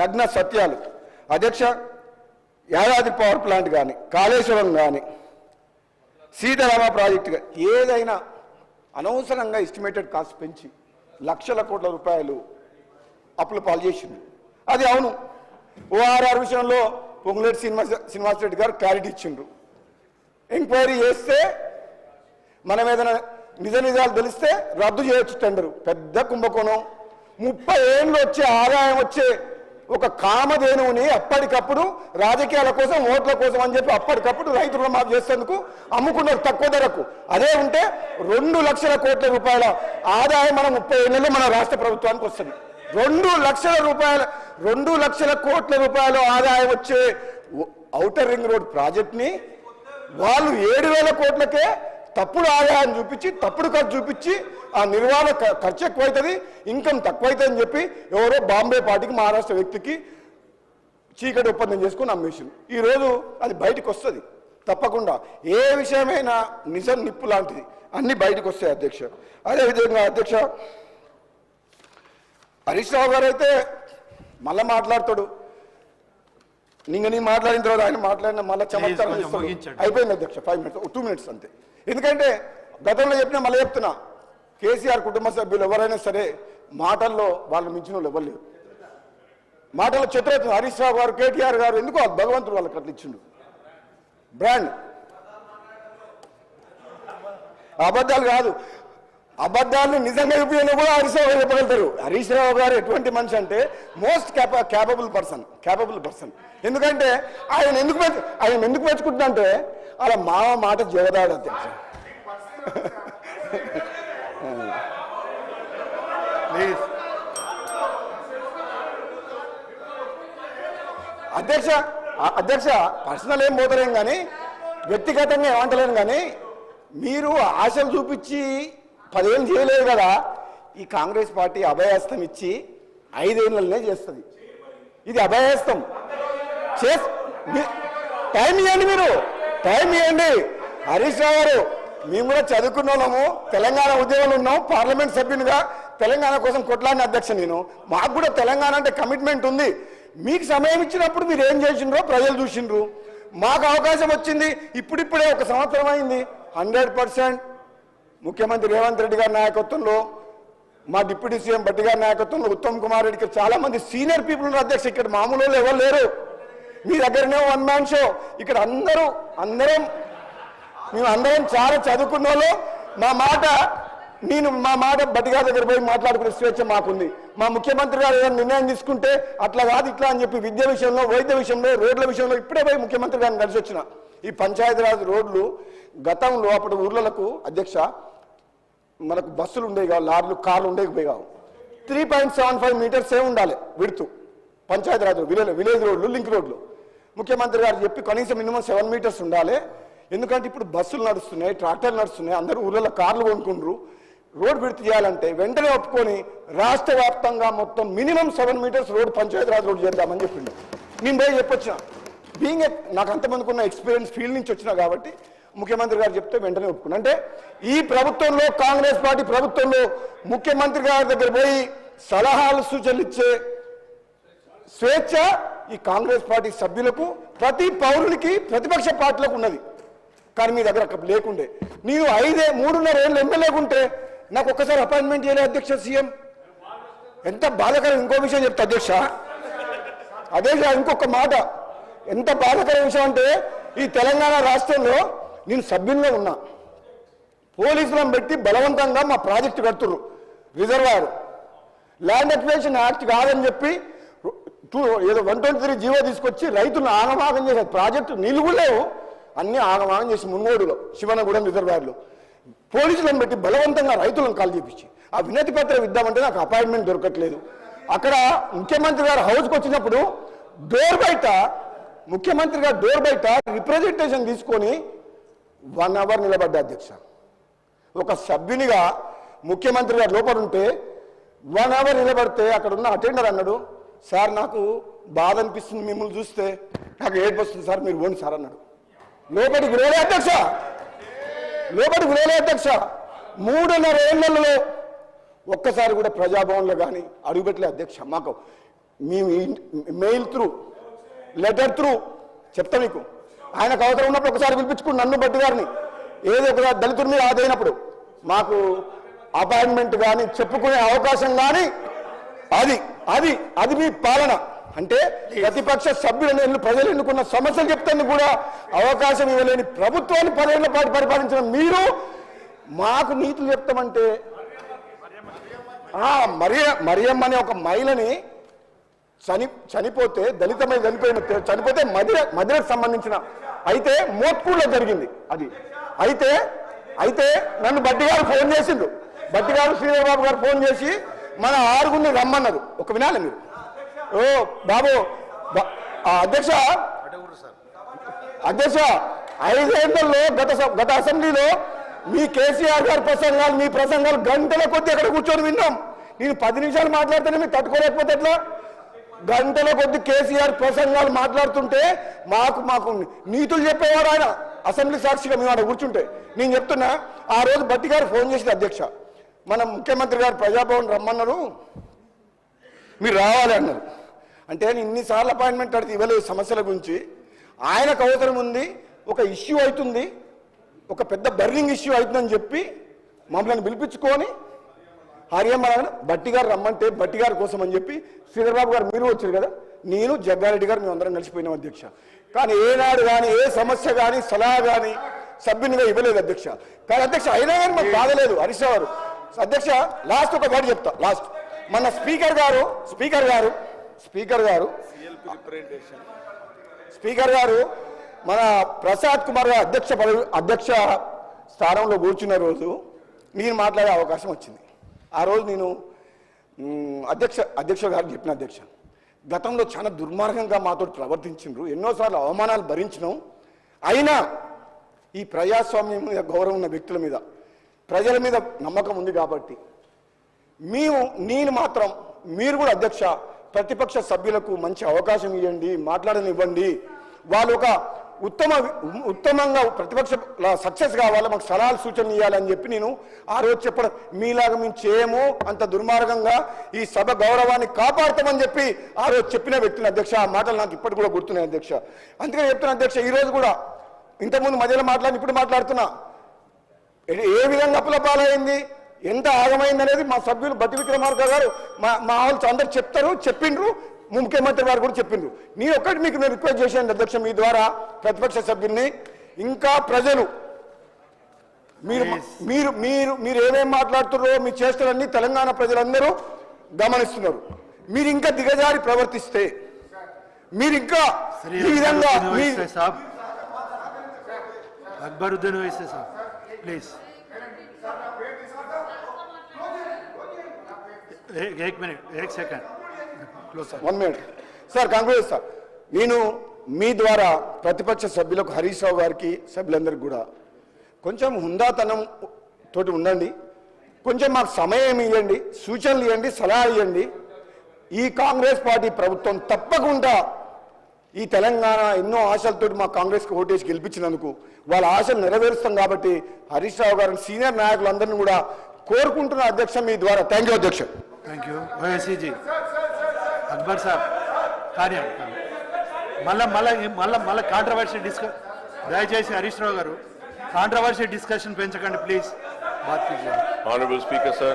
నగ్న సత్యాలు. అధ్యక్ష యాదాద్రి పవర్ ప్లాంట్ కానీ కాళేశ్వరం కానీ సీతారామ ప్రాజెక్టు కానీ ఏదైనా అనవసరంగా ఎస్టిమేటెడ్ కాస్ట్ పెంచి లక్షల కోట్ల రూపాయలు అప్పుల పాలు చేసింది అది అవును. ఓఆర్ఆర్ విషయంలో పొంగులేటి శ్రీనివాస శ్రీనివాస్ రెడ్డి గారు క్లారిటీ ఇచ్చిండ్రు. ఎంక్వైరీ చేస్తే మనం ఏదైనా నిజ నిజాలు తెలిస్తే రద్దు చేయొచ్చు టెండరు. పెద్ద కుంభకోణం. ముప్పై ఏళ్ళు వచ్చే ఆదాయం వచ్చే ఒక కామధేనువుని అప్పటికప్పుడు రాజకీయాల కోసం ఓట్ల కోసం అని చెప్పి అప్పటికప్పుడు రైతు రుణమాఫీ చేసేందుకు అమ్ముకున్నారు తక్కువ ధరకు. అదే ఉంటే రెండు లక్షల కోట్ల రూపాయల ఆదాయం మన ముప్పై ఏళ్ళలో మన రాష్ట్ర ప్రభుత్వానికి వస్తుంది. రెండు లక్షల రూపాయల రెండు లక్షల కోట్ల రూపాయల ఆదాయం వచ్చే ఔటర్ రింగ్ రోడ్ ప్రాజెక్ట్ని వాళ్ళు ఏడు వేల కోట్లకే తప్పుడు ఆదాయం చూపించి తప్పుడు ఖర్చు చూపించి ఆ నిర్వహణ ఖర్చు ఎక్కువైతుంది ఇన్కమ్ తక్కువైతుంది అని చెప్పి ఎవరో బాంబే పార్టీకి మహారాష్ట్ర వ్యక్తికి చీకటి ఒప్పందం చేసుకుని అమ్మేసింది ఈరోజు అది బయటకు వస్తుంది. తప్పకుండా ఏ విషయమైనా నిజం నిప్పు లాంటిది. అన్ని బయటకు వస్తాయి అధ్యక్ష. అదేవిధంగా అధ్యక్ష హరీష్ రావు గారు అయితే మళ్ళీ మాట్లాడతాడు. నిన్న నీ మాట్లాడిన తర్వాత ఆయన మాట్లాడిన మళ్ళీ చమత్కారం. అయిపోయింది అధ్యక్ష ఫైవ్ మినిట్స్ టూ మినిట్స్ అంతే. ఎందుకంటే గతంలో చెప్పినా మళ్ళీ చెప్తున్నా కేసీఆర్ కుటుంబ సభ్యులు ఎవరైనా సరే మాటల్లో వాళ్ళు మించిన వాళ్ళు ఎవరు మాటల్లో చిత్రరత్న హరీష్ రావు గారు కేటీఆర్ గారు ఎందుకు భగవంతుడు వాళ్ళకి అట్లా ఇచ్చిండు. బ్రాండ్. అబద్ధాలు కాదు. అబద్ధాలను నిజంగా చూపించడం కూడా హరీష్ రావు గారు చెప్పగలుగుతారు. హరీష్ రావు గారు ఎటువంటి మనిషి అంటే most capa capable person capable person ఎందుకంటే ఆయన ఎందుకు ఆయన ఎందుకు మెచ్చుకుంటున్నా అంటే అలా మావ మాట జగదాడు అధ్యక్ష ప్లీజ్. అధ్యక్ష అధ్యక్ష పర్సనల్ ఏం పోతలేం కానీ వ్యక్తిగతంగా ఏమంటలేను కానీ మీరు ఆశలు చూపించి పదేళ్ళు చేయలేదు కదా ఈ కాంగ్రెస్ పార్టీ అభయహస్తం ఇచ్చి ఐదేళ్ళనే చేస్తుంది. ఇది అభయహస్తం. చేస్ టైం ఇవ్వండి మీరు. టైం ఇవ్వండి హరీష్ రావు గారు మేము కూడా చదువుకున్న వాళ్ళము. తెలంగాణ ఉద్యోగంలో ఉన్నాం. పార్లమెంట్ సభ్యునిగా తెలంగాణ కోసం కొట్లాడిన అధ్యక్ష నేను. మాకు కూడా తెలంగాణ అంటే కమిట్మెంట్ ఉంది. మీకు సమయం ఇచ్చినప్పుడు మీరు ఏం చేసిండ్రో ప్రజలు చూసిండ్రు. మాకు అవకాశం వచ్చింది. ఇప్పుడిప్పుడే ఒక సంవత్సరం అయింది. హండ్రెడ్ పర్సెంట్ ముఖ్యమంత్రి రేవంత్ రెడ్డి గారి నాయకత్వంలో మా డిప్యూటీ సీఎం భట్టి గారి నాయకత్వంలో ఉత్తమ్ కుమార్ రెడ్డికి చాలా మంది సీనియర్ పీపుల్ ఉన్నారు అధ్యక్ష ఇక్కడ మామూలు వాళ్ళు ఎవరు లేరు. మీ దగ్గరనే వన్ మ్యాన్ షో. ఇక్కడ అందరూ అందరం మేము అందరం చాలా చదువుకున్న వాళ్ళు. మా మాట నేను మా మాట బట్టిగా దగ్గర పోయి మాట్లాడుకునే స్వేచ్ఛ మాకుంది. మా ముఖ్యమంత్రి గారు ఏదైనా నిర్ణయం తీసుకుంటే అట్లా కాదు ఇట్లా అని చెప్పి విద్య విషయంలో వైద్య విషయంలో రోడ్ల విషయంలో ఇప్పుడే పోయి ముఖ్యమంత్రి గారిని కలిసి వచ్చిన. ఈ పంచాయతీరాజ్ రోడ్లు గతంలో అప్పుడు ఊర్లకు అధ్యక్ష మనకు బస్సులు ఉండేవి కావు లారీలు కార్లు ఉండేవి పోయి కావు. Three point seven five metres ఉండాలి విడుతు. పంచాయతీరాజ్ విలేజ్ విలేజ్ రోడ్లు లింక్ రోడ్లు. ముఖ్యమంత్రి గారు చెప్పి కనీసం మినిమం సెవెన్ మీటర్స్ ఉండాలి. ఎందుకంటే ఇప్పుడు బస్సులు నడుస్తున్నాయి ట్రాక్టర్లు నడుస్తున్నాయి అందరూ ఊళ్ళలో కార్లు కొనుక్కుండ్రు. రోడ్ విడత చేయాలంటే వెంటనే ఒప్పుకొని రాష్ట్ర వ్యాప్తంగా మొత్తం minimum seven metres road Panchayati Raj road చేద్దామని చెప్పిండు. నేను పోయి చెప్పొచ్చిన. బీయింగ్ నాకు అంతమందికి ఉన్న ఎక్స్పీరియన్స్ ఫీల్డ్ నుంచి వచ్చినా కాబట్టి ముఖ్యమంత్రి గారు చెప్తే వెంటనే ఒప్పుకున్నా. అంటే ఈ ప్రభుత్వంలో కాంగ్రెస్ పార్టీ ప్రభుత్వంలో ముఖ్యమంత్రి గారి దగ్గర పోయి సలహాలు సూచనలు ఇచ్చే స్వేచ్ఛ ఈ కాంగ్రెస్ పార్టీ సభ్యులకు ప్రతి పౌరుడికి ప్రతిపక్ష పార్టీలకు ఉన్నది. కానీ మీ దగ్గర అక్కడ లేకుండే. నీవు ఐదే మూడున్నర ఏళ్ళు ఎమ్మెల్యేగా ఉంటే నాకు ఒక్కసారి అపాయింట్మెంట్ చేయలే అధ్యక్ష సీఎం. ఎంత బాధాకరం ఇంకో విషయం చెప్తా అధ్యక్ష. అదే ఇంకొక మాట. ఎంత బాధకర విషయం అంటే ఈ తెలంగాణ రాష్ట్రంలో నేను సభ్యుల్లో ఉన్నా. పోలీసులను పెట్టి బలవంతంగా మా ప్రాజెక్టు కడుతుర్రు. రిజర్వాయర్. ల్యాండ్ అక్విజిషన్ యాక్ట్ కాదని చెప్పి టూ ఏదో వన్ ట్వంటీ త్రీ జీవో తీసుకొచ్చి రైతులను ఆగమాగం చేసే ప్రాజెక్టు నీళ్ళు కూడా లేవు. అన్ని ఆగమాగం చేసి మున్గోడులో శివనగూడెం రిజర్వాయర్లో. పోలీసులను పెట్టి బలవంతంగా రైతులను కాల్ చేపించి ఆ వినతి పత్రం ఇద్దామంటే నాకు అపాయింట్మెంట్ దొరకట్లేదు. అక్కడ ముఖ్యమంత్రి గారు హౌస్కి వచ్చినప్పుడు డోర్ బయట ముఖ్యమంత్రి గారు డోర్ బయట రిప్రజెంటేషన్ తీసుకొని వన్ అవర్ నిలబడ్డ అధ్యక్ష. ఒక సభ్యునిగా ముఖ్యమంత్రి గారు లోపల ఉంటే వన్ అవర్ నిలబడితే అక్కడ ఉన్న అటెండర్ అన్నాడు సార్ నాకు బాధ అనిపిస్తుంది మిమ్మల్ని చూస్తే. నాకు ఏడుపు వస్తుంది సార్ మీరు పోండి సార్ అన్నాడు. లోపలికి గురేలే అధ్యక్ష. లోపలికి గురేలే అధ్యక్ష. మూడున్నర ఏళ్ళలో ఒక్కసారి కూడా ప్రజాభవన్లో కానీ అడుగుపెట్టలే అధ్యక్ష. మాకు మేము మెయిల్ త్రూ లెటర్ త్రూ చెప్తా మీకు. ఆయనకు అవసరం ఉన్నప్పుడు ఒకసారి పిలిపించుకుని నన్ను బట్టి గారిని. ఏదో ఒక దళితుడి మీద ఆదైనప్పుడు మాకు అపాయింట్మెంట్ కానీ చెప్పుకునే అవకాశం కానీ అది అది అది మీ పాలన. అంటే ప్రతిపక్ష సభ్యులను ఎన్ను ప్రజలు ఎన్నుకున్న సమస్యలు చెప్తాను కూడా అవకాశం ఇవ్వలేని ప్రభుత్వాన్ని పదేళ్ళ పాటు పరిపాలించిన మీరు మాకు నీతులు చెప్తామంటే ఆ, మరియ మరియమ్మ అనే ఒక మహిళని చని చనిపోతే దళితమై చనిపోయిన చనిపోతే మదిర మదిరకు సంబంధించిన అయితే మోత్కూరులో జరిగింది అది. అయితే అయితే నన్ను బట్టి గారు ఫోన్ చేసిండు. బట్టి గారు శ్రీధర్ బాబు గారు ఫోన్ చేసి మన ఆరుగురిని రమ్మన్నారు. ఒక వినాలి మీరు? ఓ బాబు అధ్యక్ష అధ్యక్ష ఐదేళ్ళలో గత స- గత అసెంబ్లీలో మీ కేసీఆర్ గారి ప్రసంగాలు మీ ప్రసంగాలు గంటల కొద్ది అక్కడ కూర్చొని విన్నాం. నేను పది నిమిషాలు మాట్లాడితేనే మీరు తట్టుకోలేకపోతే ఎట్లా? గంటల కొద్ది కేసీఆర్ ప్రసంగాలు మాట్లాడుతుంటే మాకు మాకు నీతులు చెప్పేవాడు ఆయన. అసెంబ్లీ సాక్షిగా మేము ఆడ కూర్చుంటే. నేను చెప్తున్నా ఆ రోజు బట్టి గారు ఫోన్ చేసింది అధ్యక్ష. మన ముఖ్యమంత్రి గారు ప్రజాభవన్ రమ్మన్నారు. మీరు రావాలి అన్నారు. అంటే నేను ఇన్నిసార్లు అపాయింట్మెంట్ అడిగి ఇవ్వలేదు సమస్యల గురించి. ఆయనకు అవసరం ఉంది ఒక ఇష్యూ అవుతుంది ఒక పెద్ద బర్నింగ్ ఇష్యూ అవుతుందని చెప్పి మమ్మల్ని పిలిపించుకొని హరియమ్మ బట్టి గారు రమ్మంటే బట్టి గారి కోసం అని చెప్పి శ్రీధర్బాబు గారు మీరు వచ్చారు కదా నేను జగ్గారెడ్డి గారు మేము అందరం కలిసిపోయినాం అధ్యక్ష. కానీ ఏనాడు కానీ ఏ సమస్య కానీ సలహా కానీ సభ్యునిగా ఇవ్వలేదు అధ్యక్ష. కానీ అధ్యక్ష అయినా కానీ మాకు బాధలేదు హరీష్ గారు. అధ్యక్ష లాస్ట్ ఒక వర్డ్ చెప్తా లాస్ట్ మన స్పీకర్ గారు స్పీకర్ గారు స్పీకర్ గారు స్పీకర్ గారు మన ప్రసాద్ కుమార్ గారు అధ్యక్ష పదవి అధ్యక్ష స్థానంలో కూర్చున్న రోజు నేను మాట్లాడే అవకాశం వచ్చింది. ఆ రోజు నేను అధ్యక్ష అధ్యక్ష గారు చెప్పిన అధ్యక్ష గతంలో చాలా దుర్మార్గంగా మాతో ప్రవర్తించిండ్రు. ఎన్నోసార్లు అవమానాలు భరించినాం. అయినా ఈ ప్రజాస్వామ్యం మీద గౌరవం ఉన్న వ్యక్తుల మీద ప్రజల మీద నమ్మకం ఉంది కాబట్టి. మేము నేను మాత్రం మీరు కూడా అధ్యక్ష ప్రతిపక్ష సభ్యులకు మంచి అవకాశం ఇవ్వండి మాట్లాడనివ్వండి. వాళ్ళు ఒక ఉత్తమ ఉత్తమంగా ప్రతిపక్ష సక్సెస్ కావాలి మాకు సలహాలు సూచనలు ఇవ్వాలని చెప్పి నేను ఆ రోజు చెప్పడం మీలాగా మేము చేయము అంత దుర్మార్గంగా ఈ సభ గౌరవాన్ని కాపాడుతామని చెప్పి ఆ రోజు చెప్పిన వ్యక్తిని అధ్యక్ష ఆ మాటలు నాకు ఇప్పటికి కూడా గుర్తున్నాయి అధ్యక్ష. అందుకని చెప్తున్నా అధ్యక్ష ఈ రోజు కూడా ఇంతకుముందు మధ్యలో మాట్లాడి ఇప్పుడు మాట్లాడుతున్నా. ఏ విధంగా అప్పుల పాలైంది? ఎంత ఆగమైంది అనేది మా సభ్యులు బతి విక్రమార్క గారు మా మా వాళ్ళు అందరు చెప్తారు చెప్పిండ్రు. ముఖ్యమంత్రి గారు కూడా చెప్పిండ్రు. నీ ఒక్కటి మీకు నేను రిక్వెస్ట్ చేశాను అధ్యక్ష మీ ద్వారా ప్రతిపక్ష సభ్యుల్ని ఇంకా ప్రజలు మీరు మీరు మీరు మీరు ఏమేమి మాట్లాడుతున్నారో మీరు చేస్తారని తెలంగాణ ప్రజలందరూ గమనిస్తున్నారు. మీరు ఇంకా దిగజారి ప్రవర్తిస్తే మీరు ఇంకా ఈ విధంగా అక్బరుద్దీన్ వేసే sir please. Sir. One sir Congress sir నేను మీ ద్వారా ప్రతిపక్ష సభ్యులకు హరీష్ రావు గారికి సభ్యులందరికీ కూడా కొంచెం హుందాతనం తోటి ఉండండి. కొంచెం మాకు సమయం ఇవ్వండి సూచనలు ఇవ్వండి సలహా ఇవ్వండి ఈ కాంగ్రెస్ పార్టీ ప్రభుత్వం తప్పకుండా ఈ తెలంగాణ ఎన్నో ఆశలతోటి మా కాంగ్రెస్కి ఓటేసి గెలిపించినందుకు వాళ్ళ ఆశలు నెరవేరుస్తాం కాబట్టి హరీష్ రావు గారిని సీనియర్ నాయకులందరినీ కూడా కోరుకుంటున్న అధ్యక్ష మీ ద్వారా. థ్యాంక్ యూ అధ్యక్ష. థ్యాంక్ యూ అక్బర్ సాబ్ మళ్ళా మళ్ళా మళ్ళా మళ్ళా కాంట్రవర్సీ డిస్క దయచేసి హరీష్ రావు గారు కాంట్రవర్సీ డిస్కషన్ పెంచకండి ప్లీజ్ బాత్ Speaker, sir.